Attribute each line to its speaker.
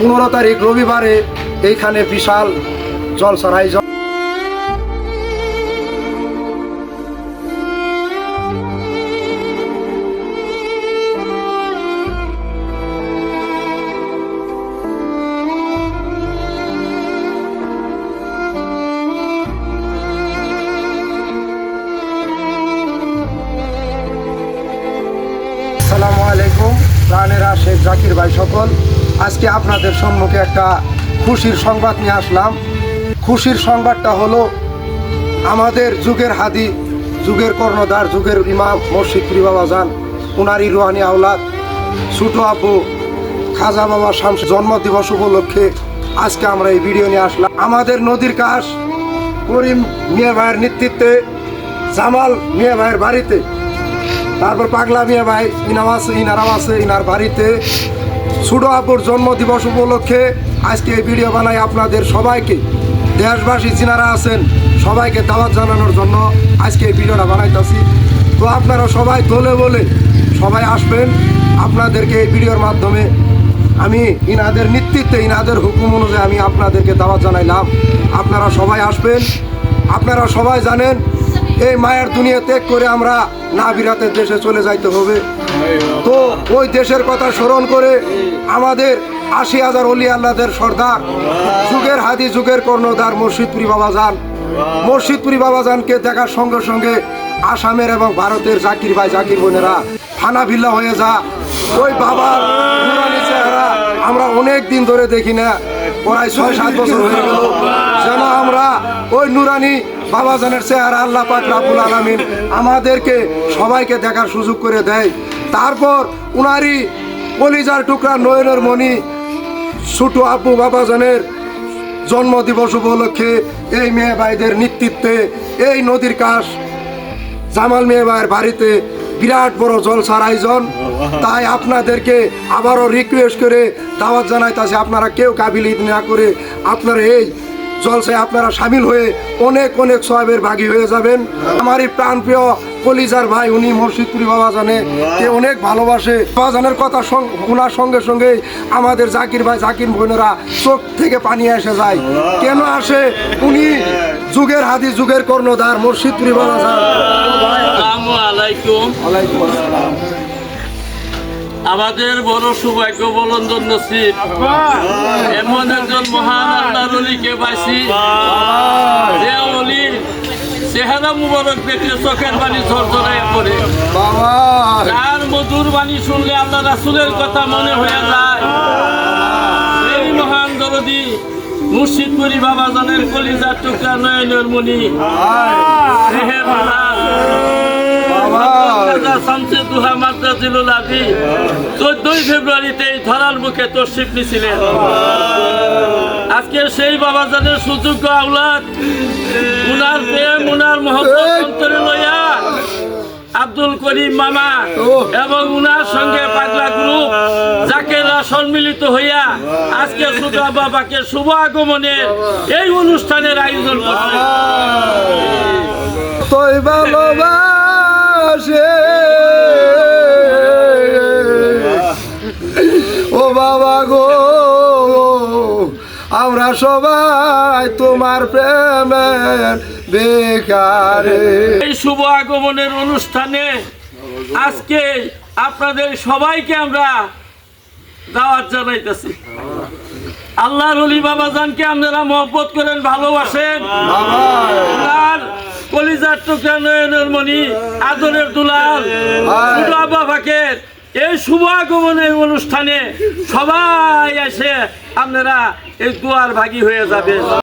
Speaker 1: পনেরো তারিখ রবিবারে এইখানে বিশাল জলসার আয়োজন আসসালামু আলাইকুম প্রাণেরা শেখ জাকির ভাই সকল। আজকে আপনাদের সম্মুখে একটা খুশির সংবাদ নিয়ে আসলাম। খুশির সংবাদটা হলো, আমাদের যুগের হাদি, যুগের কর্ণধার, যুগের ইমাম মসজিদ বাবা যান উনারি রুহানি আওলাদ, ছোটো আব্বু খাজা বাবা শামস জন্মদিবস উপলক্ষে আজকে আমরা এই ভিডিও নিয়ে আসলাম। আমাদের নদীর কাশ করিম মিয়া ভাইয়ের নেতৃত্বে, জামাল মিয়া ভাইয়ের বাড়িতে তারপর পাগলা মিয়া ভাই, ইনাম আছে ইনারাও আছে, ইনার বাড়িতে। ছোটো আপুর জন্মদিবস উপলক্ষে আজকে এই ভিডিও বানাই আপনাদের সবাইকে। দেশবাসী যিনারা আছেন, সবাইকে দাওয়াত জানানোর জন্য আজকে এই ভিডিওটা বানাইতেছি। তো আপনারা সবাই দলে বলে সবাই আসবেন। আপনাদেরকে এই ভিডিওর মাধ্যমে আমি ইনাদের নেতৃত্বে, ইনাদের হুকুম অনুযায়ী আমি আপনাদেরকে দাওয়াত জানাইলাম। আপনারা সবাই আসবেন। আপনারা সবাই জানেন এই মায়ের দুনিয়া ত্যাগ করে আমরা না বিরাতের দেশে চলে যাইতে হবে। তো ওই দেশের কথা স্মরণ করে আমাদের আশি হাজার অলি আল্লাদের সর্দার, যুগের হাদি, যুগের কর্ণধার মুর্শিদপুরি বাবাজান মুর্শিদপুরি বাবাজানকে দেখার সঙ্গে সঙ্গে আসামের এবং ভারতের জাকির ভাই, জাকির বোনেরা থানা ভিল্লা হয়ে যা। ওই বাবার আমরা অনেক দিন ধরে দেখি না। প্রায় ছয় সাত বছর হয়ে গেল। যেন আমরা ওই নুরানি বাবাজানের চেহারা আল্লাহ পাক রাবুল আলমিন আমাদেরকে সবাইকে দেখার সুযোগ করে দেয়। তারপর উনারই কলিজার টুকরা নয়নের মণি ছোটো আব্বু বাবাজানের জন্মদিবস উপলক্ষে এই মেয়ে ভাইদের নেতৃত্বে এই নদীর কাশ জামাল মেয়ে ভাইয়ের বাড়িতে বিরাট বড় জলসার আয়োজন। তাই আপনাদেরকে আবারও রিকোয়েস্ট করে দাওয়াত জানাইতেছে আপনারা কেউ কাবিলিত না করে আপনারা এই জলসায় আপনারা সামিল হয়ে অনেক অনেক সবের ভাগী হয়ে যাবেন। আমারই প্রাণপ্রিয় কলিজার ভাই উনি মসজিদপুরি বাবা জানে কে অনেক ভালোবাসে। বাবা জানের কথা শোনার সঙ্গে সঙ্গে আমাদের জাকির ভাই জাকির বোনেরা চোখ থেকে পানি এসে যায়। কেন আসে? উনি যুগের হাদি যুগের কর্ণধার মসজিদপুরি বাবা জান।
Speaker 2: আসসালামু আলাইকুম।
Speaker 1: ওয়ালাইকুম আসসালাম।
Speaker 2: আমাদের বড় সৌভাগ্য বলন্দন নসিব এমন একজন মহান আল্লাহর অলিকে পাইছি। যে অলি চেহারা মুবারক দেখলে চোখের বাণী ঝরঝরাইয়া পড়ে। যার মধুর বাণী শুনলে আল্লাহ রাসুলের কথা মনে হয়ে যায়। এই মহান দরদি মুর্শিদপুরি বাবা জানের কলিজার টুকরা নয়নের মণি। চোদ্দই ফেব্রুয়ারিতে এই ধরার মুখে নিছিলেন সেই সুযোগ্য আওলাদ উনার প্রেম উনার মহব্বত লইয়া আব্দুল করিম মামা এবং উনার সঙ্গে পাগলা গ্রুপ জাকেরা সম্মিলিত হইয়া আজকে সুগা বাবাকে শুভ আগমনের এই অনুষ্ঠানের আয়োজন করছে।
Speaker 1: ও বাবা গো আমরা সবাই তোমার প্রেমের বেকারে
Speaker 2: এই শুভ আগমনের অনুষ্ঠানে আজকে আপনাদের সবাইকে আমরা দাওয়াত জানাইতেছি। আল্লাহর অলি বাবা জানকে আপনারা মহব্বত করেন ভালোবাসেন। কলিজার টুকরা নয়নের মণি আদরের দুলাল ছোট আব্বা ফাঁকের। এই শুভ আগমনের অনুষ্ঠানে সবাই এসে আপনারা এই দুয়ার ভাগি হয়ে যাবে